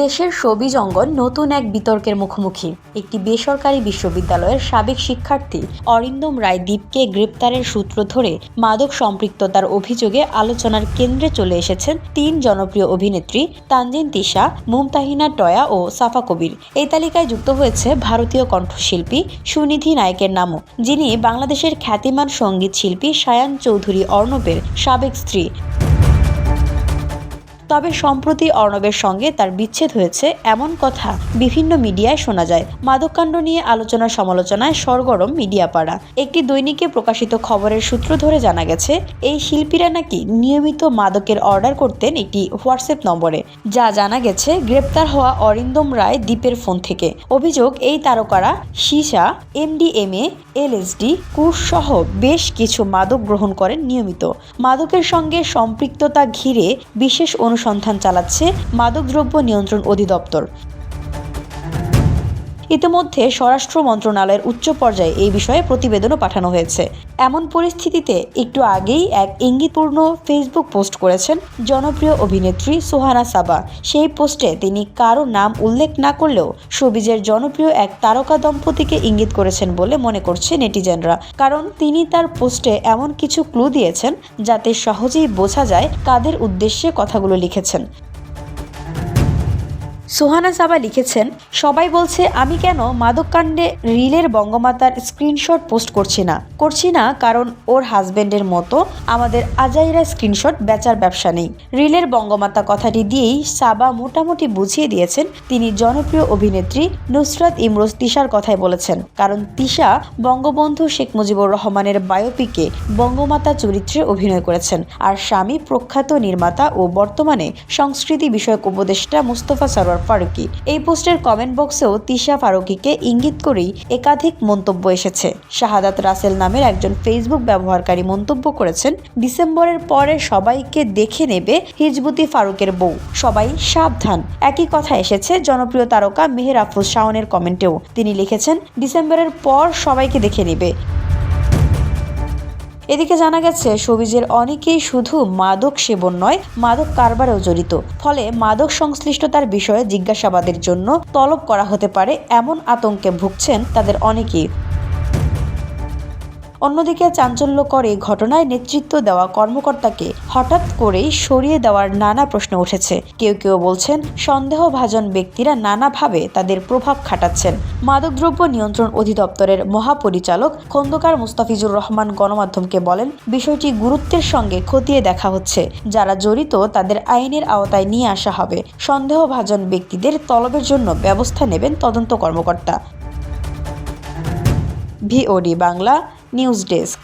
দেশের সবিজ অঙ্গন নতুন এক বিতর্কের মুখোমুখি। একটি বেসরকারি বিশ্ববিদ্যালয়ের সাবেক শিক্ষার্থী অরিন্দম রায় দ্বীপকে গ্রেপ্তারের সূত্র ধরে মাদক সম্পৃক্ততার অভিযোগে আলোচনার কেন্দ্রে চলে এসেছেন তিন জনপ্রিয় অভিনেত্রী তানজিন তিশা, মুমতাহিনা টয়া ও সাফা কবির। এই তালিকায় যুক্ত হয়েছে ভারতীয় কণ্ঠশিল্পী সুনিধি নায়কের নামও, যিনি বাংলাদেশের খ্যাতিমান সংগীত শিল্পী সায়ান চৌধুরী অর্ণবের সাবেক স্ত্রী। তবে সম্প্রতি অর্ণবের সঙ্গে তার বিচ্ছেদ হয়েছে এমন কথা বিভিন্ন মিডিয়ায় শোনা যায়। মাদককাণ্ড নিয়ে আলোচনা সমালোচনায় সরগরম মিডিয়া পাড়া একটি দৈনিকে প্রকাশিত খবরের সূত্র ধরে জানা গেছে, এই শিল্পীরা নাকি নিয়মিত মাদকের অর্ডার করতেন একটি হোয়াটসঅ্যাপ নম্বরে। যা জানা গেছে, গ্রেপ্তার হওয়া অরিন্দম রায় দ্বীপের ফোন থেকে। অভিযোগ, এই তারকারা সীসা, এমডিএমএ, এলএসডি, কুশ সহ বেশ কিছু মাদক গ্রহণ করেন নিয়মিত। মাদকের সঙ্গে সম্পৃক্ততা ঘিরে বিশেষ অনুসন্ধান চালাচ্ছে মাদকদ্রব্য নিয়ন্ত্রণ অধিদপ্তর। ইতিমধ্যে স্বরাষ্ট্র মন্ত্রণালয়ের উচ্চ পর্যায়ে এই বিষয়ে প্রতিবেদনও পাঠানো হয়েছে। এমন পরিস্থিতিতে একটু আগেই এক ইঙ্গিতপূর্ণ ফেসবুক পোস্ট করেছেন জনপ্রিয় অভিনেত্রী সোহানা সাবা। সেই পোস্টে তিনি কারও নাম উল্লেখ না করলেও সবিজের জনপ্রিয় এক তারকা দম্পতিকে ইঙ্গিত করেছেন বলে মনে করছে নেটিজেনরা। কারণ তিনি তার পোস্টে এমন কিছু ক্লু দিয়েছেন যাতে সহজেই বোঝা যায় কাদের উদ্দেশ্যে কথাগুলো লিখেছেন। সুহানা সাবা লিখেছেন, সবাই বলছে, আমি কেন মাদককাণ্ডে রিলের বঙ্গমাতার স্ক্রিনশট পোস্ট করছি না? করছি না কারণ ওর হাজবেন্ডের মতো আমাদের আজাইরা স্ক্রিনশট বেচার ব্যবসা নেই। রিলের বঙ্গমাতা কথাটি দিয়েই সাবা মোটামুটি বুঝিয়ে দিয়েছেন, তিনি জনপ্রিয় অভিনেত্রী নুসরাত ইমরোজ তিশার কথাই বলেছেন। কারণ তিশা বঙ্গবন্ধু শেখ মুজিবুর রহমানের বায়োপিকে বঙ্গমাতা চরিত্রে অভিনয় করেছেন। আর স্বামী প্রখ্যাত নির্মাতা ও বর্তমানে সংস্কৃতি বিষয়ক উপদেষ্টা মুস্তফা সরোয়ার ফারুকি। এই পোস্টের কমেন্ট বক্সেও তিশা ফারুকিকে ইঙ্গিত করেই একাধিক মন্তব্য এসেছে। শাহাদাত রাসেল নামের একজন ফেসবুক ব্যবহারকারী মন্তব্য করেছেন, ডিসেম্বরের পরে সবাইকে দেখে নেবে হিজবুতি ফারুকের বউ। সবাই সাবধান। একই কথা এসেছে জনপ্রিয় তারকা মেহের আফরোজ শাওনের কমেন্টেও তিনি লিখেছেন, ডিসেম্বরের পর সবাইকে দেখে নেবে। এদিকে জানা গেছে, সবিজের অনেকেই শুধু মাদক সেবন নয়, মাদক কারবারেও জড়িত। ফলে মাদক সংশ্লিষ্টতার বিষয়ে জিজ্ঞাসাবাদের জন্য তলব করা হতে পারে এমন আতঙ্কে ভুগছেন তাদের অনেকেই। অন্যদিকে চাঞ্চল্যকর এই ঘটনায় নেতৃত্ব দেওয়া কর্মকর্তাকে হঠাৎ করেই সরিয়ে দেওয়ার নানা প্রশ্ন উঠেছে। কেউ কেউ বলছেন, সন্দেহভাজন ব্যক্তিরা নানাভাবে তাদের প্রভাব খাটাচ্ছেন। মাদকদ্রব্য নিয়ন্ত্রণ অধিদপ্তরের মহাপরিচালক খন্দকার মুস্তাফিজুর রহমান গণমাধ্যমকে বলেন, বিষয়টি গুরুত্বের সঙ্গে খতিয়ে দেখা হচ্ছে। যারা জড়িত, তাদের আইনের আওতায় নিয়ে আসা হবে। সন্দেহভাজন ব্যক্তিদের তলবের জন্য ব্যবস্থা নেবেন তদন্ত কর্মকর্তা। VOD Bangla News Desk.